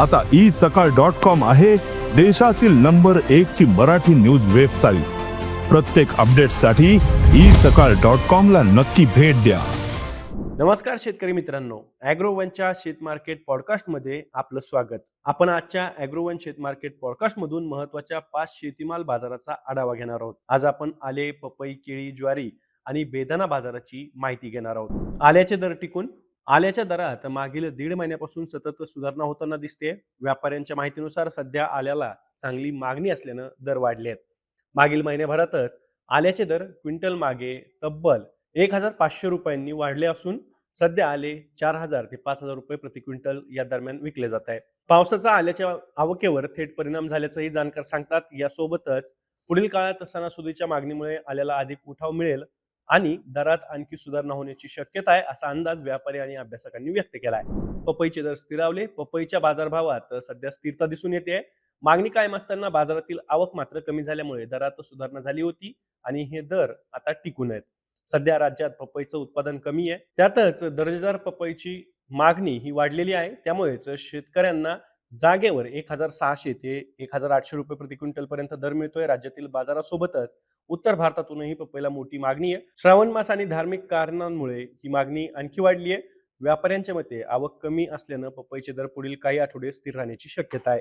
आता ई सकाळ dot com आहे देशातील नंबर एक ची मराठी न्यूज वेबसाईट. प्रत्येक अपडेटसाठी ई सकाळ डॉट कॉम ला नक्की भेट द्या. नमस्कार शेतकरी मित्रांनो अॅग्रोवनच्या शेत मार्केट पॉडकास्टमध्ये आपलं स्वागत. आपण आजच्या अॅग्रोवन शेत मार्केट पॉडकास्टमधून महत्त्वाच्या पाच शेतीमाल बाजाराचा आढावा घेणार आहोत. आज आपण आले पपई केळी ज्वारी आणि बेदाना बाजाराची माहिती घेणार आहोत. आल्याचे दर टिकून आल्याच्या दरात मागील दीड महिन्यापासून सतत सुधारणा होताना दिसते. व्यापाऱ्यांच्या माहितीनुसार सध्या आल्याला चांगली मागणी असल्यानं दर वाढले आहेत मागील महिन्याभरातच आल्याचे दर क्विंटल मागे तब्बल एक हजार पाचशे रुपयांनी वाढले असून सध्या आले चार हजार ते पाच हजार रुपये प्रति क्विंटल या दरम्यान विकले जात आहे पावसाचा आल्याच्या आवकेवर थेट परिणाम झाल्याचंही जाणकार सांगतात. यासोबतच पुढील काळात सणासुदीच्या मागणीमुळे आल्याला अधिक उठाव मिळेल. आणि दरात आणखी सुधारणा होण्याची शक्यता आहे असा अंदाज व्यापारी आणि अभ्यासकांनी व्यक्त केला आहे. पपईचे दर स्थिरावले पपईच्या बाजारभावात सध्या स्थिरता दिसून येते मागणी कायम असताना बाजारातील आवक मात्र कमी झाल्यामुळे दरात सुधारणा झाली होती आणि हे दर आता टिकून आहेत. सध्या राज्यात पपईचं उत्पादन कमी आहे. त्यातच दर्जेदार पपईची मागणी ही वाढलेली आहे. त्यामुळेच शेतकऱ्यांना जागेवर एक हजार सहाशे ते एक हजार आठशे रुपये प्रति क्विंटल पर्यंत दर मिळतोय. राज्यातील बाजारासोबतच उत्तर भारतातूनही पपईला मोठी मागणी आहे. श्रावण मास आणि धार्मिक कारणांमुळे ही मागणी आणखी वाढली आहे. व्यापाऱ्यांच्या मते आवक कमी असल्यानं पपईचे दर पुढील काही आठवडे स्थिर राहण्याची शक्यता आहे.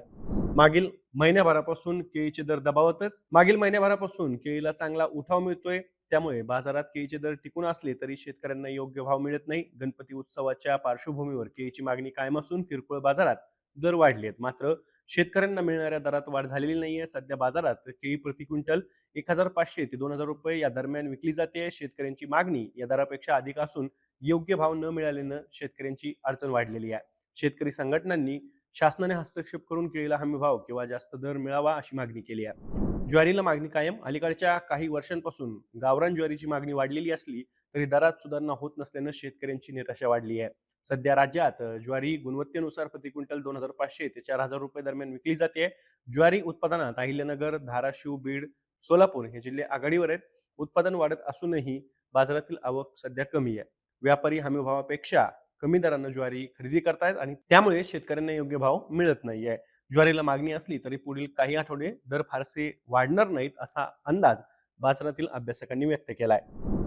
मागील महिन्याभरापासून केळीचे दर दबावतच मागील महिन्याभरापासून केळीला चांगला उठाव मिळतोय. त्यामुळे बाजारात केळीचे दर टिकून असले तरी शेतकऱ्यांना योग्य भाव मिळत नाही. गणपती उत्सवाच्या पार्श्वभूमीवर केळीची मागणी कायम असून किरकोळ बाजारात दर वाढले आहेत मात्र शेतकऱ्यांना मिळणाऱ्या दरात वाढ झालेली नाही आहे सध्या बाजारात केळी प्रति क्विंटल एक हजार पाचशे ते दोन हजार रुपये या दरम्यान विकली जाते. शेतकऱ्यांची मागणी या दरापेक्षा अधिक असून योग्य भाव न मिळाल्यानं शेतकऱ्यांची अडचण वाढलेली आहे. शेतकरी संघटनांनी शासनाने हस्तक्षेप करून केळीला हमी भाव किंवा जास्त दर मिळावा अशी मागणी केली आहे. ज्वारीला मागणी कायम. अलीकडच्या काही वर्षांपासून गावरान ज्वारीची मागणी वाढलेली असली तरी दरात सुधारणा होत नसल्यानं शेतकऱ्यांची निराशा वाढली आहे. सध्या राज्यात ज्वारी गुणवत्तेनुसार प्रति क्विंटल दोन हजार पाचशे ते चार हजार रुपये दरम्यान विकली जाते. ज्वारी उत्पादनात अहिल्यानगर धाराशिव बीड सोलापूर हे जिल्हे आघाडीवर आहेत. उत्पादन वाढत असूनही बाजारातील आवक सध्या कमी आहे. व्यापारी हमीभावापेक्षा कमी दरानं ज्वारी खरेदी करतायत आणि त्यामुळे शेतकऱ्यांना योग्य भाव मिळत नाहीये. ज्वारीला मागणी असली तरी पुढील काही आठवडे दर फारसे वाढणार नाहीत असा अंदाज बाजारातील अभ्यासकांनी व्यक्त केलाय.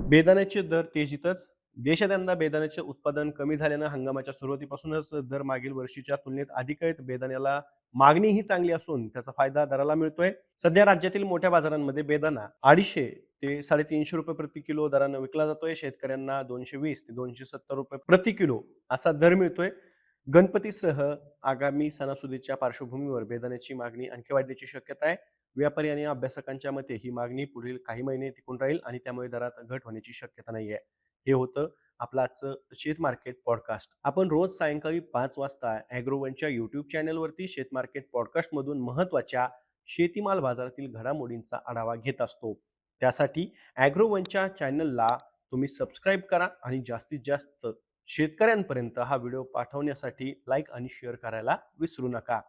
बेदाण्याचे दर तेजीतच देशात यंदा बेदाण्याचे उत्पादन कमी झाल्यानं हंगामाच्या सुरुवातीपासूनच दर मागील वर्षीच्या तुलनेत अधिक आहेत बेदाण्याला मागणीही चांगली असून त्याचा फायदा दराला मिळतोय. सध्या राज्यातील मोठ्या बाजारांमध्ये बेदाणा अडीचशे ते साडेतीनशे रुपये प्रति किलो दरानं विकला जातोय. शेतकऱ्यांना दोनशे वीस ते दोनशे सत्तर रुपये प्रति किलो असा दर मिळतोय. गणपतीसह आगामी सणासुदीच्या पार्श्वभूमीवर बेदाण्याची मागणी आणखी वाढण्याची शक्यता आहे. व्यापारी आणि अभ्यासकांच्या मते ही मागणी पुढील काही महिने टिकून राहील आणि त्यामुळे दरात घट होण्याची शक्यता नाही आहे हे होतं आपलं आजचं शेत मार्केट पॉडकास्ट. आपण रोज सायंकाळी पाच वाजता अॅग्रोवनच्या युट्यूब चॅनलवरती शेत मार्केट पॉडकास्टमधून महत्त्वाच्या शेतीमाल बाजारातील घडामोडींचा आढावा घेत असतो. त्यासाठी अॅग्रोवनच्या चॅनलला तुम्ही सबस्क्राईब करा आणि जास्तीत जास्त शेतकऱ्यांपर्यंत हा व्हिडिओ पाठवण्यासाठी लाईक आणि शेअर करायला विसरू नका.